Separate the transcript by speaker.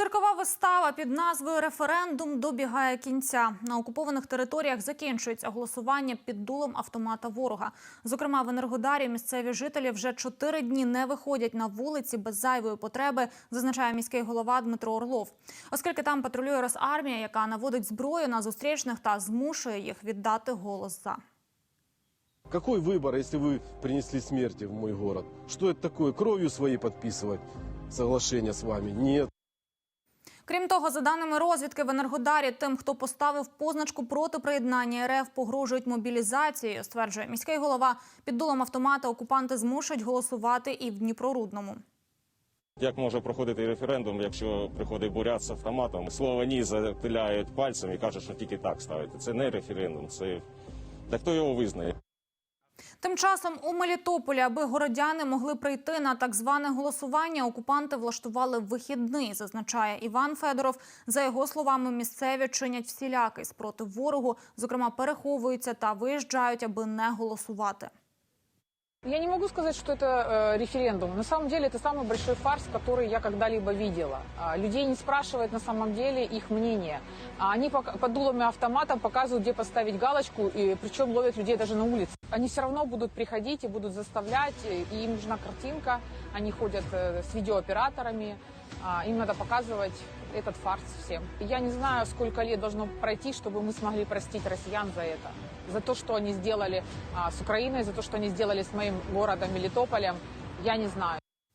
Speaker 1: Циркова вистава під назвою Референдум добігає кінця. На окупованих територіях закінчується голосування під дулом автомата ворога. Зокрема, в Енергодарі місцеві жителі вже чотири дні не виходять на вулиці без зайвої потреби, зазначає міський голова Дмитро Орлов. Оскільки там патрулює Росармія, яка наводить зброю на зустрічних та змушує їх віддати голос за.
Speaker 2: Какой выбор, если вы принесли смерти в мой город? Что это такое? Кровью своей подписывать соглашение с вами? Нет.
Speaker 1: Крім того, за даними розвідки в Енергодарі, тим, хто поставив позначку проти приєднання РФ, погрожують мобілізацією, стверджує міський голова. Під дулом автомата окупанти змушують голосувати і в Дніпрорудному.
Speaker 3: Як може проходити референдум, якщо приходить бурят з автоматом, слово ні запиляють пальцем і кажуть, що тільки так ставити. Це не референдум, це та хто його визнає.
Speaker 1: Тим часом у Мелітополі, аби городяни могли прийти на так зване голосування, окупанти влаштували вихідний, зазначає Іван Федоров. За його словами, місцеві чинять всілякий спротив ворогу, зокрема переховуються та виїжджають, аби не голосувати.
Speaker 4: Я не могу сказать, что это э, референдум. На самом деле это самый большой фарс, который я когда-либо видела. А, людей не спрашивают на самом деле их мнение. А они пок- под дулами автомата показывают, где поставить галочку, и причем ловят людей даже на улице. Они все равно будут приходить и будут заставлять, и им нужна картинка. Они ходят э, с видеооператорами. А, им надо показывать этот фарс всем. Я не знаю, сколько лет должно пройти, чтобы мы смогли простить россиян за это. За то, что они сделали а, с Украиной, за то, что они сделали с моим городом Мелитополем. Я не знаю.